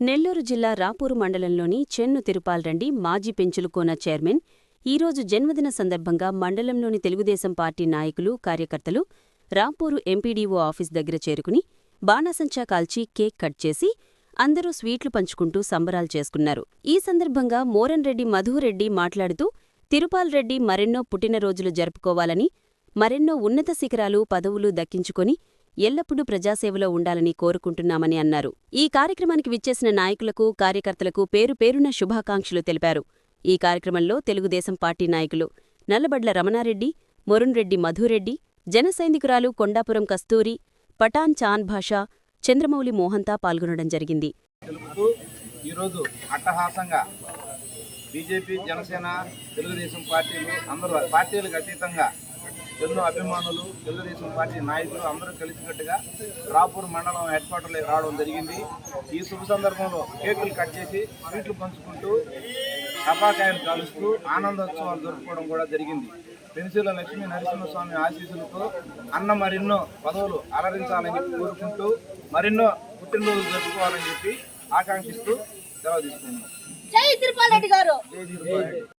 నెల్లూరు జిల్లా రాపూరు మండలంలోని చెన్ను తిరుపాల్రెడ్డి మాజీ పెంచులుకోన చైర్మన్ ఈరోజు జన్మదిన సందర్భంగా మండలంలోని తెలుగుదేశం పార్టీ నాయకులు కార్యకర్తలు రాపూరు ఎంపీడీఓ ఆఫీస్ దగ్గర చేరుకుని బాణాసంచా కాల్చి కేక్ కట్ చేసి అందరూ స్వీట్లు పంచుకుంటూ సంబరాలు చేసుకున్నారు. ఈ సందర్భంగా మోరన్రెడ్డి మధురెడ్డి మాట్లాడుతూ తిరుపాల్రెడ్డి మరెన్నో పుట్టినరోజులు జరుపుకోవాలని మరెన్నో ఉన్నత శిఖరాలు పదవులు దక్కించుకొని ఎల్లప్పుడూ ప్రజాసేవలో ఉండాలని కోరుకుంటున్నామని అన్నారు. ఈ కార్యక్రమానికి విచ్చేసిన నాయకులకు కార్యకర్తలకు పేరు పేరున శుభాకాంక్షలు తెలిపారు. ఈ కార్యక్రమంలో తెలుగుదేశం పార్టీ నాయకులు నల్లబడ్ల రమణారెడ్డి మొరున్రెడ్డి మధురెడ్డి జన సైనికురాలు కొండాపురం కస్తూరి పఠాన్ చాన్ భాషా చంద్రమౌళి మోహంతా పాల్గొనడం జరిగింది. ఈరోజు అట్టహాసంగా బీజేపీ జనసేన తెలుగుదేశం పార్టీలు అందరూ పార్టీలకు అతీతంగా ఎన్నో అభిమానులు తెలుగుదేశం పార్టీ నాయకులు అందరూ కలిసికట్టుగా రాపూర్ మండలం హెడ్ క్వార్టర్లోకి రావడం జరిగింది. ఈ శుభ సందర్భంలో కేకులు కట్ చేసి స్వీట్లు పంచుకుంటూ టపాకాయలు కాలుస్తూ ఆనందోత్సవాలు జరుపుకోవడం కూడా జరిగింది. పెన్సిల లక్ష్మీ నరసింహస్వామి ఆశీస్సులతో అన్న మరెన్నో పదవులు అలరించాలని కోరుకుంటూ మరెన్నో పుట్టినరోజులు జరుపుకోవాలని చెప్పి ఆకాంక్షిస్తూ సెలవు తీసుకున్నాం జై గారు.